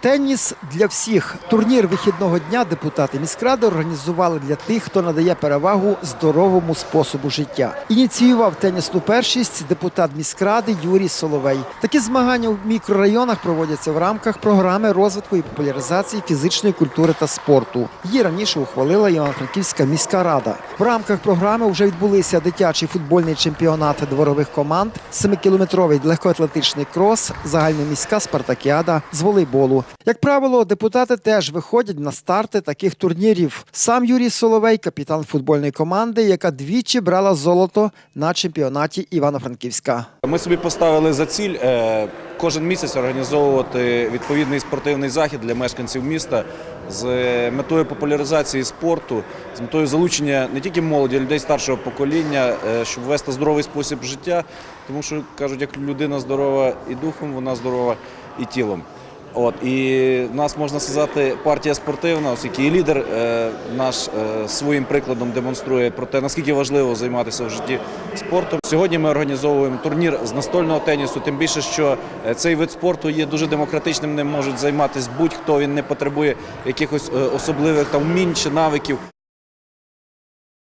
Теніс для всіх. Турнір вихідного дня депутати міськради організували для тих, хто надає перевагу здоровому способу життя. Ініціював тенісну першість депутат міськради Юрій Соловей. Такі змагання у мікрорайонах проводяться в рамках програми розвитку і популяризації фізичної культури та спорту. Її раніше ухвалила Івано-Франківська міська рада. В рамках програми вже відбулися дитячий футбольний чемпіонат дворових команд, 7-кілометровий легкоатлетичний крос, загальноміська спартакіада з волейболу. Як правило, депутати теж виходять на старти таких турнірів. Сам Юрій Соловей, капітан футбольної команди, яка двічі брала золото на чемпіонаті Івано-Франківська. Ми собі поставили за ціль е, кожен місяць організовувати відповідний спортивний захід для мешканців міста з метою популяризації спорту, з метою залучення не тільки молоді, а людей старшого покоління, е, щоб вести здоровий спосіб життя, тому що кажуть, як людина здорова і духом, вона здорова і тілом. От і нас можна сказати партія спортивна, оскільки і лідер е, наш е, своїм прикладом демонструє про те, наскільки важливо займатися в житті спортом. Сьогодні ми організовуємо турнір з настольного тенісу. Тим більше, що е, цей вид спорту є дуже демократичним, ним можуть займатися будь-хто. Він не потребує якихось е, особливих там вмінь чи навиків.